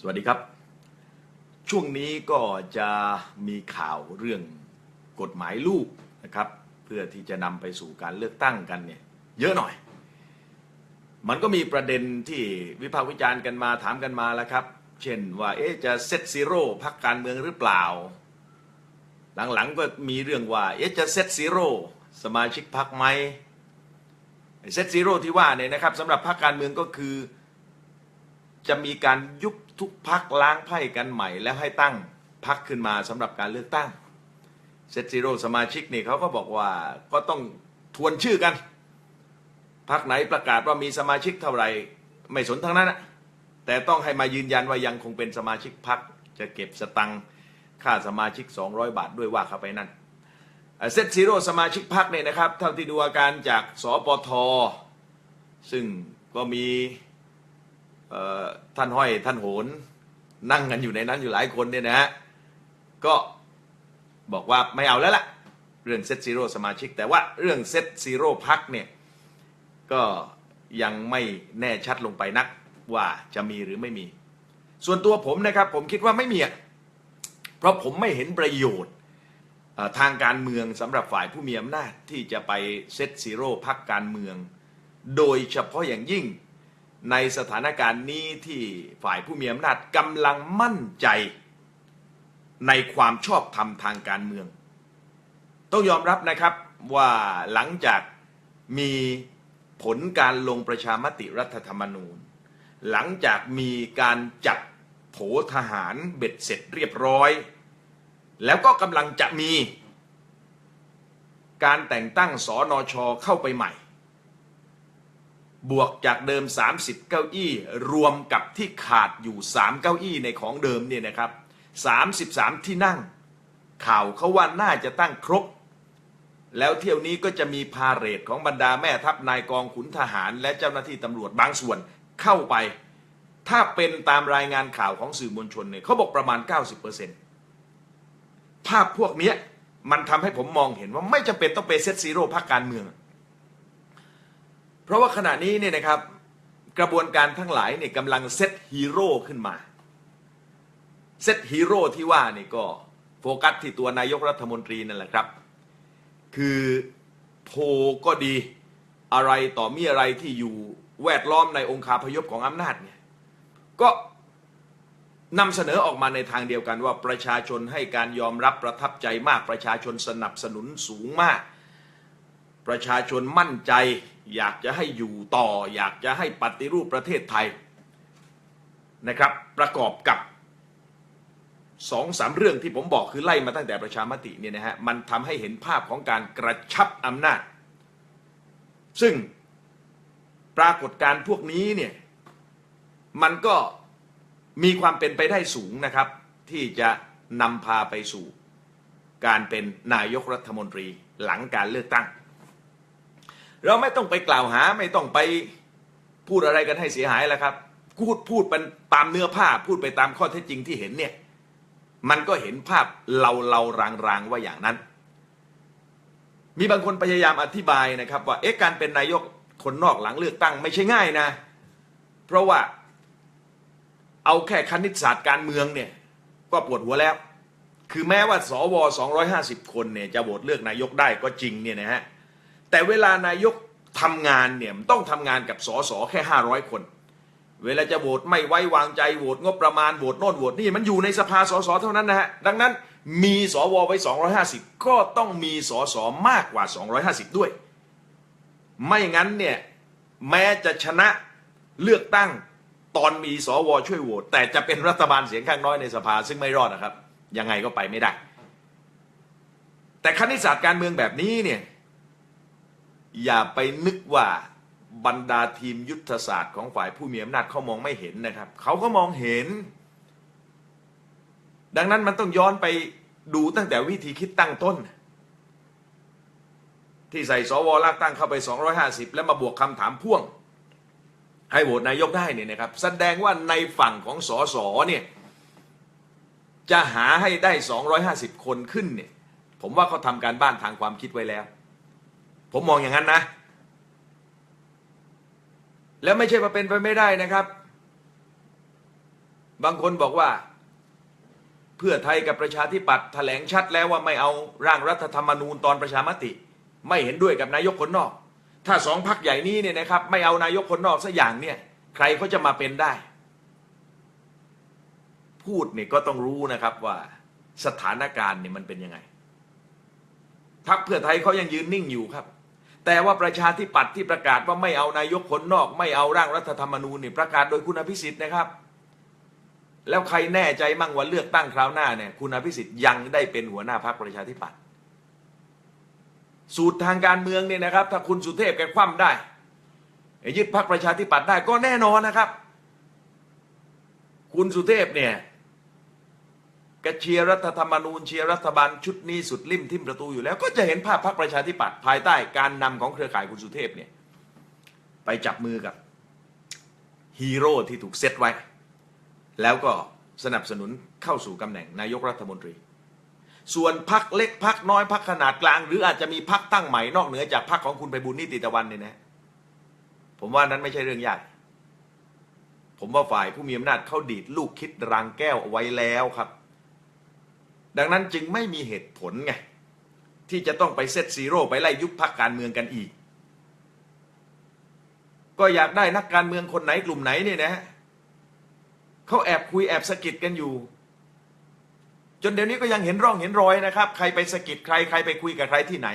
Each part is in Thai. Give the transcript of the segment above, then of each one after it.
สวัสดีครับ ช่วงนี้ก็จะมีข่าวเรื่องกฎหมายลูกนะครับ เพื่อที่จะนำไปสู่การเลือกตั้งกันเนี่ยเยอะหน่อย มันก็มีประเด็นที่วิพากษ์วิจารณ์กันมาถามกันมาแล้วครับ เช่นว่าเอ๊จะเซตซีโร่พักการเมืองหรือเปล่า หลังๆก็มีเรื่องว่าเอ๊จะเซตซีโร่สมาชิกพักไหมเซตซีโร่ที่ว่าเนี่ยนะครับสำหรับพักการเมืองก็คือ จะมีการยุบทุกพักล้างไพ่กันใหม่ แล้วให้ตั้งพักขึ้นมาสำหรับการเลือกตั้งเซตซีโร่สมาชิกนี่เขาก็บอกว่าก็ต้องทวนชื่อกัน พักไหนประกาศว่ามีสมาชิกเท่าไหร่ ไม่สนทั้งนั้นนะแต่ต้องให้มายืนยันว่ายังคงเป็นสมาชิกพักจะเก็บสตังค์ค่าสมาชิก 200 บาทด้วยว่าเข้าไปนั่นเซตซีโร่สมาชิกพักเนี่ยนะครับ เท่าที่ดูอาการจากสปทซึ่งก็มี ท่านห้อยท่านโหน นั่งกันอยู่ในนั้นอยู่หลายคนเนี่ยนะฮะก็บอกว่าไม่เอาแล้วล่ะ เรื่องเซตซีโร่สมาชิก แต่ว่าเรื่องเซตซีโร่พักเนี่ยก็ยังไม่แน่ชัดลงไปนักว่าจะมีหรือไม่มี ส่วนตัวผมนะครับผมคิดว่าไม่มีอะเพราะผมไม่เห็นประโยชน์ทางการเมืองสำหรับฝ่ายผู้มีอำนาจที่จะไปเซตซีโร่พักการเมือง โดยเฉพาะอย่างยิ่ง ในสถานการณ์นี้ที่ฝ่ายผู้มีอำนาจกำลังมั่นใจในความชอบธรรมทางการเมือง ต้องยอมรับนะครับว่าหลังจากมีผลการลงประชามติรัฐธรรมนูญ หลังจากมีการจัดโผทหารเบ็ดเสร็จเรียบร้อย แล้วก็กำลังจะมี การแต่งตั้งสอนอชอเข้าไปใหม่ บวกจากเดิม 30 เก้าอี้ รวมกับที่ขาดอยู่ 3 เก้าอี้ในของเดิมเนี่ยนะครับ 33 ที่นั่ง ข่าวเขาว่าน่าจะตั้งครบ แล้วเที่ยวนี้ก็จะมีพาเหรดของบรรดาแม่ทัพนายกองขุนทหาร และเจ้าหน้าที่ตำรวจบางส่วนเข้าไป ถ้าเป็นตามรายงานข่าวของสื่อมวลชนเนี่ยเขาบอกประมาณ 90%ภาพพวกนี้มันทำให้ผมมองเห็นว่าไม่จำเป็นต้องไปเซตซีโร่พักการเมือง เพราะว่าขณะนี้เนี่ยนะครับกระบวนการทั้งหลายเนี่ยกำลังเซตฮีโร่ขึ้นมา เซตฮีโร่ที่ว่านี่ก็โฟกัสที่ตัวนายกรัฐมนตรีนั่นแหละครับ คือโพก็ดีอะไรต่อมีอะไรที่อยู่แวดล้อมในองค์คาพยพของอำนาจเนี่ยก็นำเสนอออกมาในทางเดียวกันว่าประชาชนให้การยอมรับประทับใจมากประชาชนสนับสนุนสูงมาก ประชาชนมั่นใจ อยากจะให้อยู่ต่อ อยากจะให้ปฏิรูปประเทศไทยนะครับ ประกอบกับสองสามเรื่องที่ผมบอกคือไล่มาตั้งแต่ประชามติเนี่ยนะฮะมันทำให้เห็นภาพของการกระชับอำนาจ ซึ่งปรากฏการพวกนี้เนี่ยมันก็มีความเป็นไปได้สูงนะครับ ที่จะนำพาไปสู่ การเป็นนายกรัฐมนตรีหลังการเลือกตั้ง เราไม่ต้องไปกล่าวหาไม่ต้องไปพูดอะไรกันให้เสียหายแล้วครับพูดพูดเป็นตามเนื้อผ้าพูดไปตามข้อเท็จจริงที่เห็นเนี่ย มันก็เห็นภาพเราเรารางรางๆว่าอย่างนั้น มีบางคนพยายามอธิบายนะครับ ว่าเอ๊ะการเป็นนายกคนนอกหลังเลือกตั้งไม่ใช่ง่ายนะ เพราะว่าเอาแค่คณิตศาสตร์การเมืองเนี่ย ก็ปวดหัวแล้ว คือแม้ว่าสว 250 คนเนี่ยจะโหวตเลือกนายกได้ก็จริงเนี่ยนะฮะ แต่เวลานายกทำงานเนี่ยต้องทำงานกับสสแค่ 500 คน เวลาจะโหวตไม่ไว้วางใจโหวตงบประมาณโหวตโน่นโหวตนี่มันอยู่ในสภาสสเท่านั้นนะฮะดังนั้นมีสวไว้ 250 ก็ต้องมีสสมากกว่า 250 ด้วย ไม่งั้นเนี่ยแม้จะชนะเลือกตั้งตอนมีสวช่วยโหวตแต่จะเป็นรัฐบาลเสียงข้างน้อยในสภาซึ่งไม่รอดนะครับ ยังไงก็ไปไม่ได้ แต่คณิตศาสตร์การเมืองแบบนี้เนี่ย อย่าไปนึกว่าบรรดาทีมยุทธศาสตร์ของฝ่ายผู้มีอำนาจเขามองไม่เห็นนะครับ เขาก็มองเห็น ดังนั้นมันต้องย้อนไปดูตั้งแต่วิธีคิดตั้งต้น ที่ใส่สวลากตั้งเข้าไป 250 แล้วมาบวกคำถามพ่วง ให้โหวตนายกได้เนี่ยนะครับ แสดงว่าในฝั่งของสสเนี่ยจะหาให้ได้ 250 คนขึ้นเนี่ย ผมว่าเขาทำการบ้านทางความคิดไว้แล้ว ผมมองอย่างนั้นนะ แล้วไม่ใช่ว่าเป็นไปไม่ได้นะครับ บางคนบอกว่า เพื่อไทยกับประชาธิปัตย์แถลงชัดแล้วว่าไม่เอาร่างรัฐธรรมนูญตอนประชามติ ไม่เห็นด้วยกับนายกคนนอก ถ้าสองพักใหญ่นี้เนี่ยนะครับ ไม่เอานายกคนนอกสักอย่างเนี่ยใครเขาจะมาเป็นได้ พูดเนี่ยก็ต้องรู้นะครับว่าสถานการณ์เนี่ยมันเป็นยังไงพักเพื่อไทยเขายังยืนนิ่งอยู่ครับ แต่ว่าประชาธิปัตย์ที่ประกาศว่าไม่เอานายกคนนอก ไม่เอาร่างรัฐธรรมนูญนี่ประกาศโดยคุณอภิสิทธิ์นะครับ แล้วใครแน่ใจมั่งว่าเลือกตั้งคราวหน้าเนี่ยคุณอภิสิทธิ์ยังได้เป็นหัวหน้าพรรคประชาธิปัตย์สูตรทางการเมืองเนี่ยนะครับ ถ้าคุณสุเทพแกคว่ำได้ยึดพรรคประชาธิปัตย์ได้ก็แน่นอนนะครับ คุณสุเทพเนี่ย กเชียร์รัฐธรรมนูญเชียร์รัฐบาลชุดนี้สุดริมทิมประตูอยู่แล้ว ก็จะเห็นภาพพรรคประชาธิปัตย์ภายใต้การนำของเครือข่ายคุณสุเทพเนี่ยไปจับมือกับฮีโร่ที่ถูกเซตไว้ แล้วก็สนับสนุนเข้าสู่ตำแหน่งนายกรัฐมนตรี ส่วนพักเล็กพักน้อยพักขนาดกลาง หรืออาจจะมีพักตั้งใหม่นอกเหนือจากพักของคุณไปบุญนิติตะวันเนี่ยนะผมว่านั้นไม่ใช่เรื่องยากผมว่าฝ่ายผู้มีอำนาจเขาดีดลูกคิดรางแก้วเอาไว้แล้วครับ ดังนั้นจึงไม่มีเหตุผลไงที่จะต้องไปเซตซีโร่ไปไล่ยุบพักการเมืองกันอีก ก็อยากได้นักการเมืองคนไหนกลุ่มไหนเนี่ยนะเขาแอบคุยแอบสะกิดกันอยู่ จนเดี๋ยวนี้ก็ยังเห็นร่องเห็นรอยนะครับ ใครไปสะกิดใครใครไปคุยกับใครที่ไหน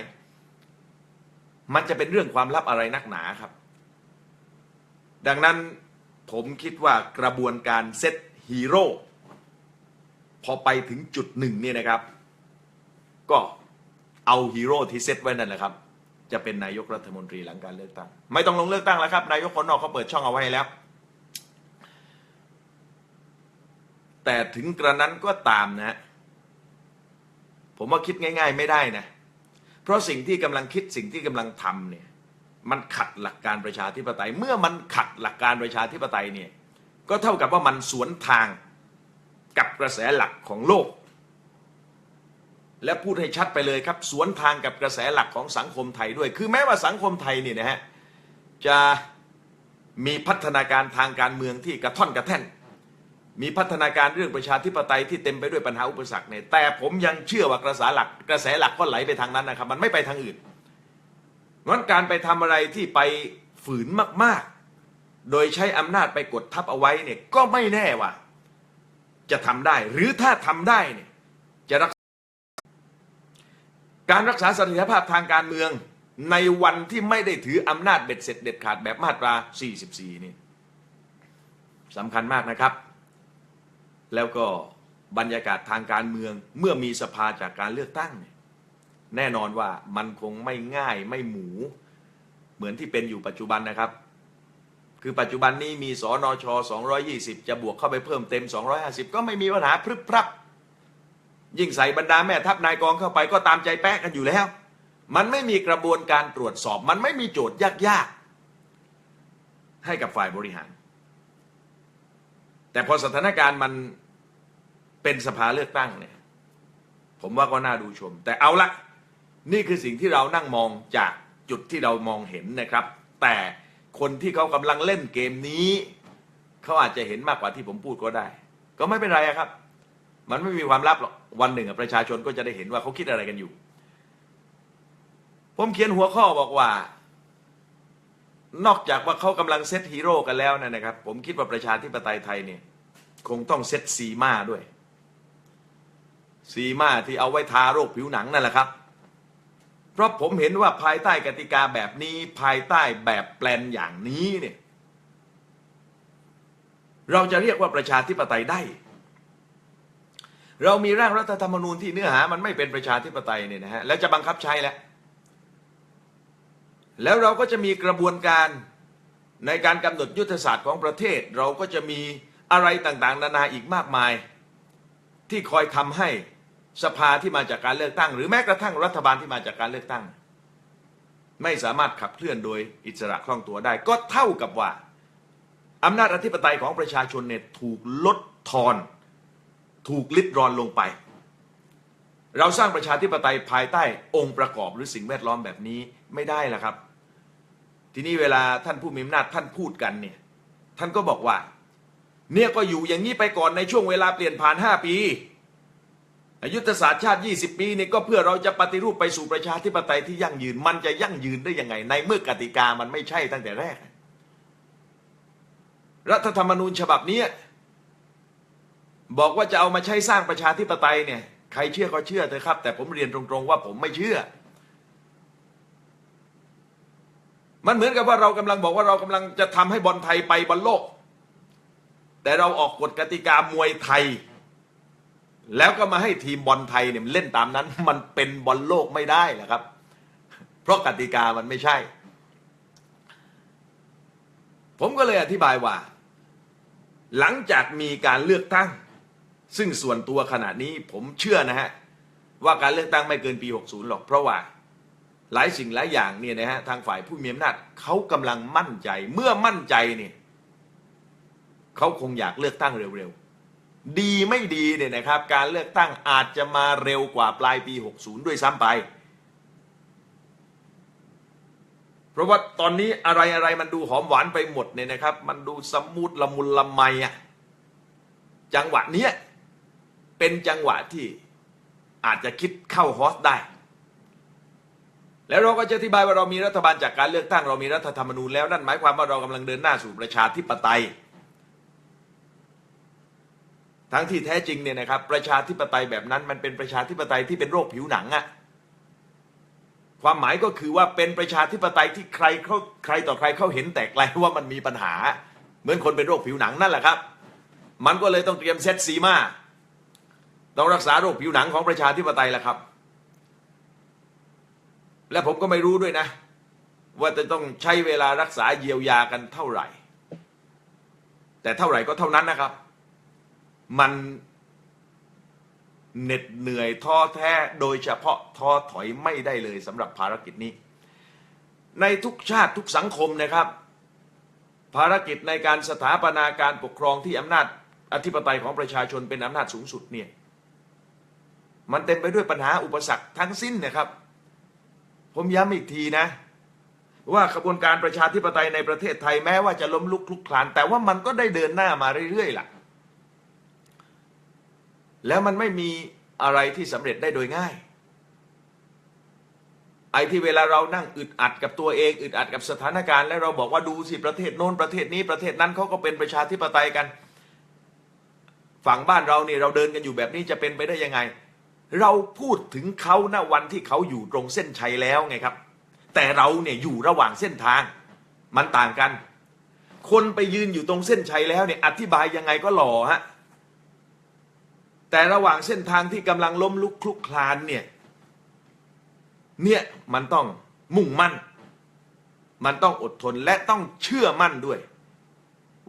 มันจะเป็นเรื่องความลับอะไรนักหนาครับ ดังนั้นผมคิดว่ากระบวนการเซตฮีโร่ พอไปถึงจุดหนึ่งเนี่ยนะครับ ก็เอาฮีโร่ที่เซตไว้นั่นแหละครับ จะเป็นนายกรัฐมนตรีหลังการเลือกตั้ง ไม่ต้องลงเลือกตั้งแล้วครับ นายกคนนอกเขาเปิดช่องเอาไว้แล้ว แต่ถึงกระนั้นก็ตามนะ ผมว่าคิดง่าย ๆ ไม่ได้นะ เพราะสิ่งที่กำลังคิดสิ่งที่กำลังทำเนี่ย มันขัดหลักการประชาธิปไตย เมื่อมันขัดหลักการประชาธิปไตยเนี่ย ก็เท่ากับว่ามันสวนทาง กับกระแสหลักของโลก และพูดให้ชัดไปเลยครับ สวนทางกับกระแสหลักของสังคมไทยด้วย คือแม้ว่าสังคมไทยเนี่ยนะฮะจะมีพัฒนาการทางการเมืองที่กระท่อนกระแท่น มีพัฒนาการเรื่องประชาธิปไตยที่เต็มไปด้วยปัญหาอุปสรรคเนี่ยแต่ผมยังเชื่อว่ากระแสหลักกระแสหลักก็ไหลไปทางนั้นนะครับ มันไม่ไปทางอื่นเพราะฉะนั้นการไปทำอะไรที่ไปฝืนมาก ๆ โดยใช้อำนาจไปกดทับเอาไว้เนี่ยก็ไม่แน่ว่า จะทำได้หรือถ้าทำได้เนี่ยจะรักษาการรักษาเสถียรภาพทางการเมืองในวันที่ไม่ได้ถืออำนาจเบ็ดเสร็จเด็ดขาดแบบมาตรา 44 นี่สำคัญมากนะครับ แล้วก็บรรยากาศทางการเมืองเมื่อมีสภาจากการเลือกตั้งเนี่ยแน่นอนว่ามันคงไม่ง่ายไม่หมู เหมือนที่เป็นอยู่ปัจจุบันนะครับ คือปัจจุบันนี้มีสอนอช220 จะบวกเข้าไปเพิ่มเต็ม 250 ก็ไม่มีปัญหาพรึบพรับ ยิ่งใส่บรรดาแม่ทัพนายกองเข้าไปก็ตามใจแป๊ะกันอยู่แล้ว มันไม่มีกระบวนการตรวจสอบ มันไม่มีโจทย์ยากๆ ให้กับฝ่ายบริหาร แต่พอสถานการณ์มันเป็นสภาเลือกตั้งเนี่ย ผมว่าก็น่าดูชม แต่เอาละนี่คือสิ่งที่เรานั่งมองจากจุดที่เรามองเห็นนะครับ แต่ คนที่เขากำลังเล่นเกมนี้ เขาอาจจะเห็นมากกว่าที่ผมพูดก็ได้ ก็ไม่เป็นไรครับ มันไม่มีความลับหรอกวันหนึ่งประชาชนก็จะได้เห็นว่าเขาคิดอะไรกันอยู่ ผมเขียนหัวข้อบอกว่า นอกจากว่าเขากำลังเซตฮีโร่กันแล้วนะนะครับ ผมคิดว่าประชาธิปไตยไทยเนี่ยคงต้องเซตซีมาด้วยซีมาที่เอาไว้ทาโรคผิวหนังนั่นแหละครับ เพราะผมเห็นว่าภายใต้กติกาแบบนี้ ภายใต้แบบแปลนอย่างนี้เนี่ยเราจะเรียกว่าประชาธิปไตยได้ เรามีร่างรัฐธรรมนูญที่เนื้อหามันไม่เป็นประชาธิปไตยเนี่ยนะฮะแล้วจะบังคับใช้แล้วแล้วเราก็จะมีกระบวนการในการกำหนดยุทธศาสตร์ของประเทศ เราก็จะมีอะไรต่างๆ นานาอีกมากมาย ที่คอยทำให้ สภาที่มาจากการเลือกตั้ง หรือแม้กระทั่งรัฐบาลที่มาจากการเลือกตั้ง ไม่สามารถขับเคลื่อนโดยอิสระคล่องตัวได้ ก็เท่ากับว่าอำนาจอธิปไตยของประชาชนเนี่ยถูกลดทอน ถูกลิดรอนลงไป เราสร้างประชาธิปไตยภายใต้องค์ประกอบหรือสิ่งแวดล้อมแบบนี้ไม่ได้ละครับ ทีนี้เวลาท่านผู้มีอำนาจท่านพูดกันเนี่ยท่านก็บอกว่า เนี่ยก็อยู่อย่างนี้ไปก่อนในช่วงเวลาเปลี่ยนผ่าน 5 ปี ยุทธศาสตร์ชาติ 20 ปีนี่ก็เพื่อเราจะปฏิรูปไปสู่ประชาธิปไตยที่ยั่งยืน มันจะยั่งยืนได้ยังไง ในเมื่อกติกามันไม่ใช่ตั้งแต่แรก รัฐธรรมนูญฉบับนี้บอกว่าจะเอามาใช้สร้างประชาธิปไตยเนี่ยใครเชื่อก็เชื่อเถอะครับ แต่ผมเรียนตรงๆว่าผมไม่เชื่อ มันเหมือนกับว่าเรากำลังบอกว่าเรากำลังจะทำให้บอลไทยไปบอลโลก แต่เราออกกฎกติกามวยไทย แล้วก็มาให้ทีมบอลไทยเนี่ยเล่นตามนั้น มันเป็นบอลโลกไม่ได้แหละครับ เพราะกติกามันไม่ใช่ ผมก็เลยอธิบายว่า หลังจากมีการเลือกตั้ง ซึ่งส่วนตัวขณะนี้ผมเชื่อนะฮะ ว่าการเลือกตั้งไม่เกินปี 60 หรอก เพราะว่าหลายสิ่งหลายอย่างเนี่ยนะฮะทางฝ่ายผู้มีอำนาจเขากำลังมั่นใจ เมื่อมั่นใจเนี่ยเขาคงอยากเลือกตั้งเร็ว ดีไม่ดีเนี่ยนะครับ การเลือกตั้งอาจจะมาเร็วกว่าปลายปี 60 ด้วยซ้ำไป เพราะว่าตอนนี้อะไรอะไรมันดูหอมหวานไปหมดเนี่ยนะครับ มันดูสมูทละมุนละไมอะจังหวะเนี้ยเป็นจังหวะที่อาจจะคิดเข้าฮอสได้ แล้วเราก็จะอธิบายว่าเรามีรัฐบาลจากการเลือกตั้งเรามีรัฐธรรมนูญแล้วนั่นหมายความว่าเรากำลังเดินหน้าสู่ประชาธิปไตย ทั้งที่แท้จริงเนี่ยนะครับประชาธิปไตยแบบนั้นมันเป็นประชาธิปไตยที่เป็นโรคผิวหนังอะความหมายก็คือว่าเป็นประชาธิปไตยที่ใครเขาใครต่อใครเขาเห็นแต่ไกลว่ามันมีปัญหา เหมือนคนเป็นโรคผิวหนังนั่นแหละครับ มันก็เลยต้องเตรียมเซตซีมาต้องรักษาโรคผิวหนังของประชาธิปไตยแหละครับ และผมก็ไม่รู้ด้วยนะ ว่าจะต้องใช้เวลารักษาเยียวยากันเท่าไหร่ แต่เท่าไหร่ก็เท่านั้นนะครับ มันเหน็ดเหนื่อยท้อแท้โดยเฉพาะท้อถอยไม่ได้เลยสำหรับภารกิจนี้ ในทุกชาติทุกสังคมนะครับ ภารกิจในการสถาปนาการปกครองที่อำนาจอธิปไตยของประชาชนเป็นอำนาจสูงสุดเนี่ยมันเต็มไปด้วยปัญหาอุปสรรคทั้งสิ้นนะครับ ผมย้ำอีกทีนะ ว่าขบวนการประชาธิปไตยในประเทศไทยแม้ว่าจะล้มลุกคลุกคลาน แต่ว่ามันก็ได้เดินหน้ามาเรื่อยๆล่ะ แล้วมันไม่มีอะไรที่สำเร็จได้โดยง่าย ไอ้ที่เวลาเรานั่งอึดอัดกับตัวเองอึดอัดกับสถานการณ์แล้วเราบอกว่าดูสิประเทศโน้นประเทศนี้ประเทศนั้นเขาก็เป็นประชาธิปไตยกัน ฝั่งบ้านเราเนี่ยเราเดินกันอยู่แบบนี้จะเป็นไปได้ยังไง เราพูดถึงเขาณวันที่เขาอยู่ตรงเส้นชัยแล้วไงครับ แต่เราเนี่ยอยู่ระหว่างเส้นทาง มันต่างกัน คนไปยืนอยู่ตรงเส้นชัยแล้วเนี่ยอธิบายยังไงก็หล่อฮะ แต่ระหว่างเส้นทางที่กำลังล้มลุกคลุกคลานเนี่ย เนี่ยมันต้องมุ่งมั่น มันต้องอดทนและต้องเชื่อมั่นด้วย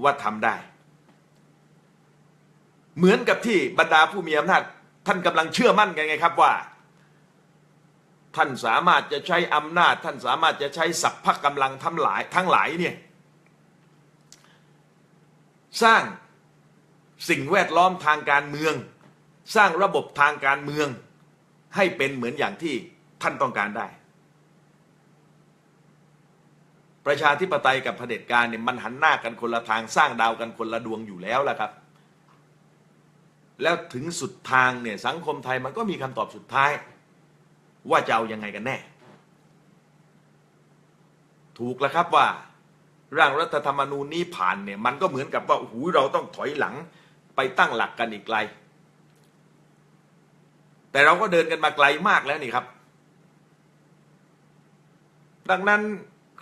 ว่าทำได้ เหมือนกับที่บรรดาผู้มีอำนาจท่านกำลังเชื่อมั่นกันไงครับว่า ท่านสามารถจะใช้อำนาจ ท่านสามารถจะใช้สัพพะกำลังทั้งหลายทั้งหลายเนี่ยสร้างสิ่งแวดล้อมทางการเมือง สร้างระบบทางการเมืองให้เป็นเหมือนอย่างที่ท่านต้องการได้ ประชาธิปไตยกับเผด็จการเนี่ยมันหันหน้ากันคนละทางสร้างดาวกันคนละดวงอยู่แล้วล่ะครับ แล้วถึงสุดทางเนี่ยสังคมไทยมันก็มีคำตอบสุดท้าย ว่าจะเอายังไงกันแน่ ถูกแล้วครับว่าร่างรัฐธรรมนูญนี้ผ่านเนี่ยมันก็เหมือนกับว่าโอ้โหเราต้องถอยหลังไปตั้งหลักกันอีกไกล แต่เราก็เดินกันมาไกลมากแล้วนี่ครับ ดังนั้น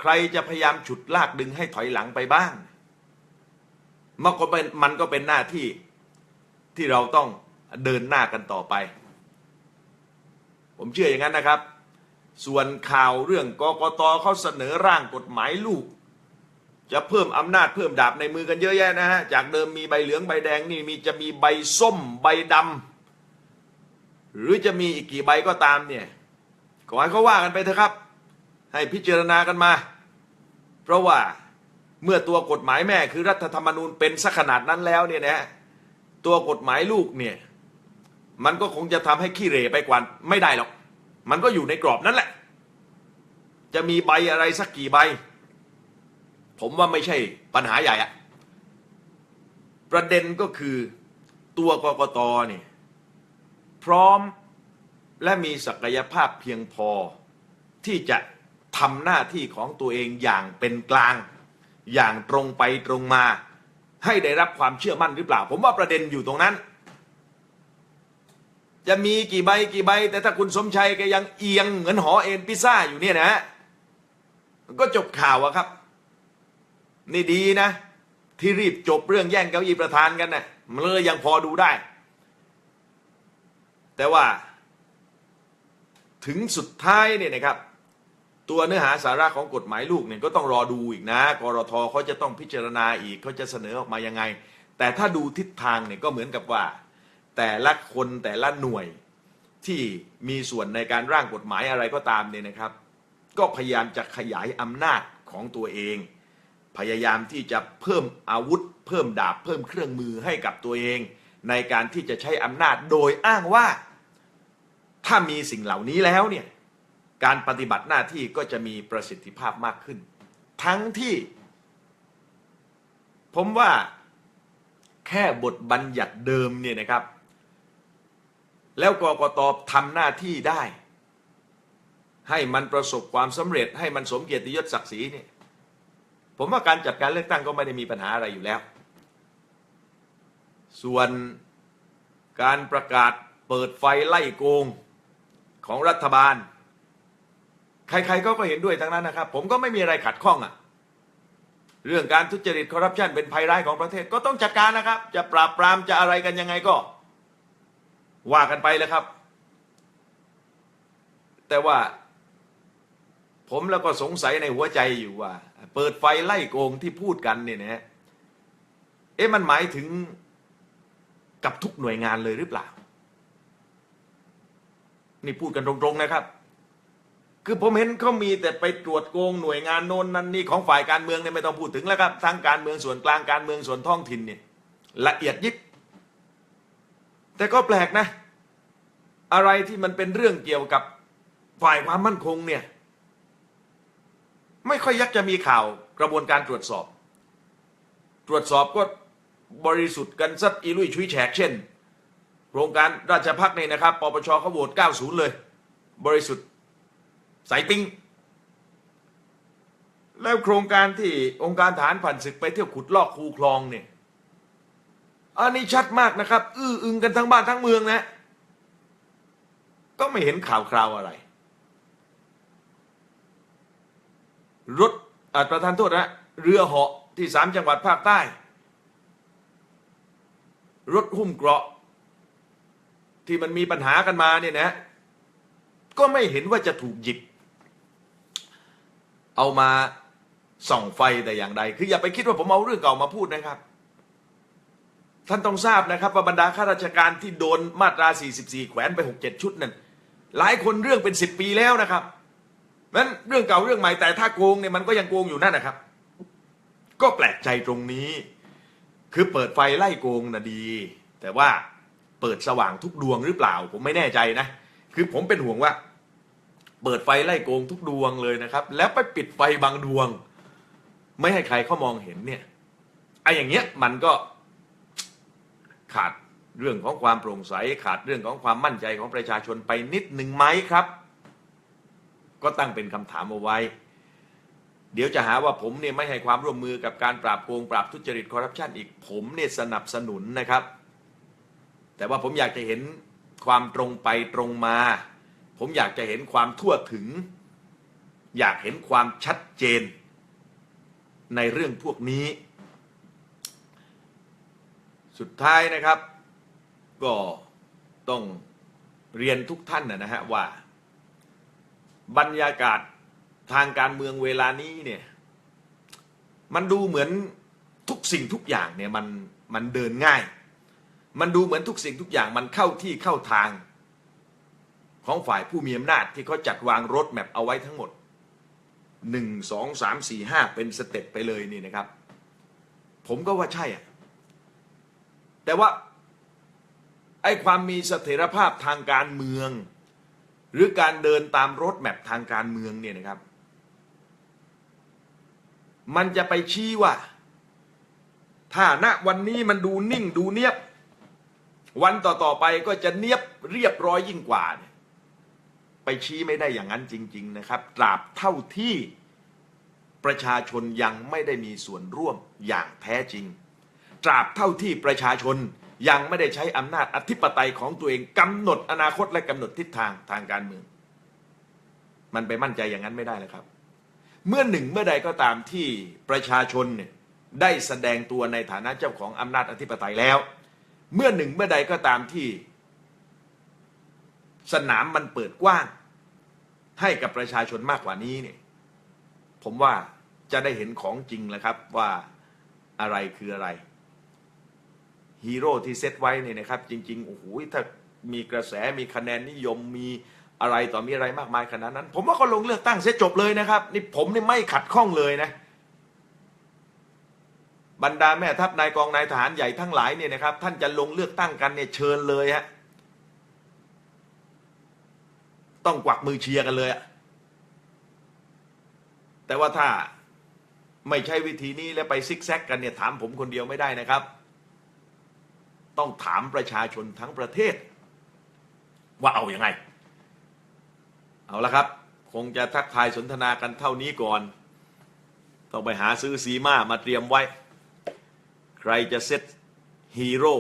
ใครจะพยายามฉุดลากดึงให้ถอยหลังไปบ้างมันก็เป็นมันก็เป็นหน้าที่ที่เราต้องเดินหน้ากันต่อไป ผมเชื่ออย่างนั้นนะครับ ส่วนข่าวเรื่องกกตเขาเสนอร่างกฎหมายลูก จะเพิ่มอำนาจเพิ่มดาบในมือกันเยอะแยะนะฮะ จากเดิมมีใบเหลืองใบแดงนี่มีจะมีใบส้มใบดำ หรือจะมีอีกกี่ใบก็ตามเนี่ยขอให้เขาว่ากันไปเถอะครับ ให้พิจารณากันมา เพราะว่าเมื่อตัวกฎหมายแม่คือรัฐธรรมนูญเป็นสักขนาดนั้นแล้วเนี่ยนะฮะตัวกฎหมายลูกเนี่ยมันก็คงจะทำให้ขี้เหร่ไปกว่าไม่ได้หรอก มันก็อยู่ในกรอบนั้นแหละ จะมีใบอะไรสักกี่ใบ ผมว่าไม่ใช่ปัญหาใหญ่อะประเด็นก็คือตัวกกตเนี่ย พร้อมและมีศักยภาพเพียงพอที่จะทำหน้าที่ของตัวเองอย่างเป็นกลาง อย่างตรงไปตรงมา ให้ได้รับความเชื่อมั่นหรือเปล่า ผมว่าประเด็นอยู่ตรงนั้น จะมีกี่ใบกี่ใบ แต่ถ้าคุณสมชัยแกยังเอียงเหมือนหอเอ็นพิซซ่าอยู่เนี่ยนะฮะก็จบข่าวอะครับ นี่ดีนะ ที่รีบจบเรื่องแย่งเก้าอี้ประธานกันนะ่ะมันเลยยังพอดูได้ แต่ว่า ถึงสุดท้ายเนี่ยนะครับ ตัวเนื้อหาสาระของกฎหมายลูกเนี่ยก็ต้องรอดูอีกนะกรทเขาจะต้องพิจารณาอีกเขาจะเสนอออกมายังไง แต่ถ้าดูทิศทางเนี่ยก็เหมือนกับว่า แต่ละคนแต่ละหน่วยที่มีส่วนในการร่างกฎหมายอะไรก็ตามเนี่ยนะครับ ก็พยายามจะขยายอำนาจของตัวเอง พยายามที่จะเพิ่มอาวุธ เพิ่มดาบเพิ่มเครื่องมือให้กับตัวเอง ในการที่จะใช้อำนาจโดยอ้างว่า ถ้ามีสิ่งเหล่านี้แล้วเนี่ยการปฏิบัติหน้าที่ก็จะมีประสิทธิภาพมากขึ้น ทั้งที่ ผมว่าแค่บทบัญญัติเดิมเนี่ยนะครับ แล้วกกตทำหน้าที่ได้ ให้มันประสบความสำเร็จ ให้มันสมเกียรติยศศักดิ์ศรีเนี่ยผมว่าการจัดการเลือกตั้งก็ไม่ได้มีปัญหาอะไรอยู่แล้ว ส่วนการประกาศเปิดไฟไล่โกง ของรัฐบาล ใครๆก็ก็เห็นด้วยทั้งนั้นนะครับ ผมก็ไม่มีอะไรขัดข้องอะ่ะเรื่องการทุจริตคอร์รัปชันเป็นภัยร้ายของประเทศก็ต้องจัดการนะครับ จะปราบปรามจะอะไรกันยังไงก็ ว่ากันไปเลยครับ แต่ว่า ผมแล้วก็สงสัยในหัวใจอยู่ว่า เปิดไฟไล่โกงที่พูดกันเนี่ยนะเอ๊ะมันหมายถึงกับทุกหน่วยงานเลยหรือเปล่า นี่พูดกันตรงๆนะครับ คือผมเห็นเขามีแต่ไปตรวจโกงหน่วยงานโน้นนั่นนี่ของฝ่ายการเมืองเนี่ยไม่ต้องพูดถึงแล้วครับทั้งการเมืองส่วนกลางการเมืองส่วนท้องถิ่นเนี่ยละเอียดยิบแต่ก็แปลกนะ อะไรที่มันเป็นเรื่องเกี่ยวกับฝ่ายความมั่นคงเนี่ย ไม่ค่อยยักจะมีข่าวกระบวนการตรวจสอบ ตรวจสอบก็บริสุทธิ์กันสักอีลุยชุยแฉกเช่น โครงการราชพักนี่นะครับปปชเขาโหวต 90 เลย บริสุทธิ์สายปิ้ง แล้วโครงการที่องค์การฐานผ่านศึกไปเที่ยวขุดลอกคูคลองเนี่ยอันนี้ชัดมากนะครับ อื้ออึงกันทั้งบ้านทั้งเมืองนะ ก็ไม่เห็นข่าวคราวอะไร รถอาประธานโทษนะ เรือเหาะที่สามจังหวัดภาคใต้ รถหุ้มเกราะ ที่มันมีปัญหากันมาเนี่ยนะ ก็ไม่เห็นว่าจะถูกหยิบ เอามาส่องไฟแต่อย่างใด คืออย่าไปคิดว่าผมเอาเรื่องเก่ามาพูดนะครับ ท่านต้องทราบนะครับว่าบรรดาข้าราชการที่โดนมาตรา 44 แขวนไป 6-7 ชุดนั่นหลายคนเรื่องเป็น 10 ปีแล้วนะครับนั้นเรื่องเก่าเรื่องใหม่แต่ถ้าโกงเนี่ยมันก็ยังโกงอยู่นั่นนะครับ ก็แปลกใจตรงนี้ คือเปิดไฟไล่โกงนะดี แต่ว่า เปิดสว่างทุกดวงหรือเปล่า ผมไม่แน่ใจนะ คือผมเป็นห่วงว่า เปิดไฟไล่โกงทุกดวงเลยนะครับ แล้วไปปิดไฟบางดวง ไม่ให้ใครเขามองเห็นเนี่ยไอ้อย่างเงี้ยมันก็ขาดเรื่องของความโปร่งใสขาดเรื่องของความมั่นใจของประชาชนไปนิดหนึ่งไหมครับ ก็ตั้งเป็นคำถามเอาไว้ เดี๋ยวจะหาว่าผมเนี่ยไม่ให้ความร่วมมือกับการปราบโกงปราบทุจริตคอร์รัปชันอีกผมเนี่ยสนับสนุนนะครับ แต่ว่าผมอยากจะเห็นความตรงไปตรงมา ผมอยากจะเห็นความทั่วถึง อยากเห็นความชัดเจน ในเรื่องพวกนี้ สุดท้ายนะครับ ก็ต้องเรียนทุกท่านนะฮะว่า บรรยากาศทางการเมืองเวลานี้เนี่ยมันดูเหมือนทุกสิ่งทุกอย่างเนี่ยมันมันเดินง่าย มันดูเหมือนทุกสิ่งทุกอย่างมันเข้าที่เข้าทาง ของฝ่ายผู้มีอำนาจที่เขาจัดวางรถแมพเอาไว้ทั้งหมดหนึ่งสองสามสี่ห้าเป็นสเต็ปไปเลยนี่นะครับ ผมก็ว่าใช่อะแต่ว่าไอ้ความมีเสถียรภาพทางการเมือง หรือการเดินตามรถแมพทางการเมืองเนี่ยนะครับ มันจะไปชี้ว่า ถ้าณวันนี้มันดูนิ่งดูเนียบ วันต่อๆไปก็จะเนียบเรียบร้อยยิ่งกว่า ไปชี้ไม่ได้อย่างนั้นจริง ๆ นะครับ ตราบเท่าที่ประชาชนยังไม่ได้มีส่วนร่วมอย่างแท้จริง ตราบเท่าที่ประชาชนยังไม่ได้ใช้อำนาจอธิปไตยของตัวเองกำหนดอนาคตและกำหนดทิศทางทางการเมือง มันไปมั่นใจอย่างนั้นไม่ได้แล้วครับ เมื่อหนึ่งเมื่อใดก็ตามที่ประชาชนเนี่ยได้แสดงตัวในฐานะเจ้าของอำนาจอธิปไตยแล้ว เมื่อหนึ่งเมื่อใดก็ตามที่ สนามมันเปิดกว้าง ให้กับประชาชนมากกว่านี้เนี่ย ผมว่าจะได้เห็นของจริงแล้วครับว่าอะไรคืออะไรฮีโร่ที่เซตไว้เนี่ยนะครับ จริงๆโอ้โหถ้ามีกระแสมีคะแนนนิยมมีอะไรต่อมีอะไรมากมายขนาดนั้น ผมว่าก็ลงเลือกตั้งเสียจบเลยนะครับ นี่ผมนี่ไม่ขัดข้องเลยนะ บรรดาแม่ทัพนายกองนายทหารใหญ่ทั้งหลายเนี่ยนะครับ ท่านจะลงเลือกตั้งกันเนี่ยเชิญเลยฮะต้องกวักมือเชียร์กันเลยอะแต่ว่าถ้าไม่ใช่วิธีนี้แล้วไปซิกแซกกันเนี่ยถามผมคนเดียวไม่ได้นะครับ ต้องถามประชาชนทั้งประเทศ ว่าเอาอยัางไง เอาละครับ คงจะทักทายสนทนากันเท่านี้ก่อน ต้องไปหาซื้อซีมามาเตรียมไว้ ใครจะเซตฮีโร่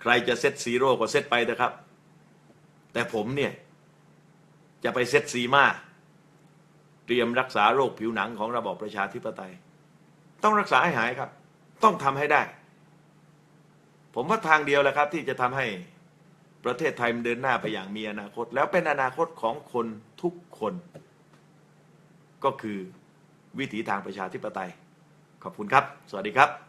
ใครจะเซตซีโร่ก็เซตไปเถอะครับ แต่ผมเนี่ย จะไปเซตซีมาเตรียมรักษาโรคผิวหนังของระบอบประชาธิปไตย ต้องรักษาให้หายครับ ต้องทำให้ได้ ผมว่าทางเดียวแหละครับ ที่จะทำให้ประเทศไทยมันเดินหน้าไปอย่างมีอนาคต แล้วเป็นอนาคตของคนทุกคน ก็คือวิถีทางประชาธิปไตย ขอบคุณครับ สวัสดีครับ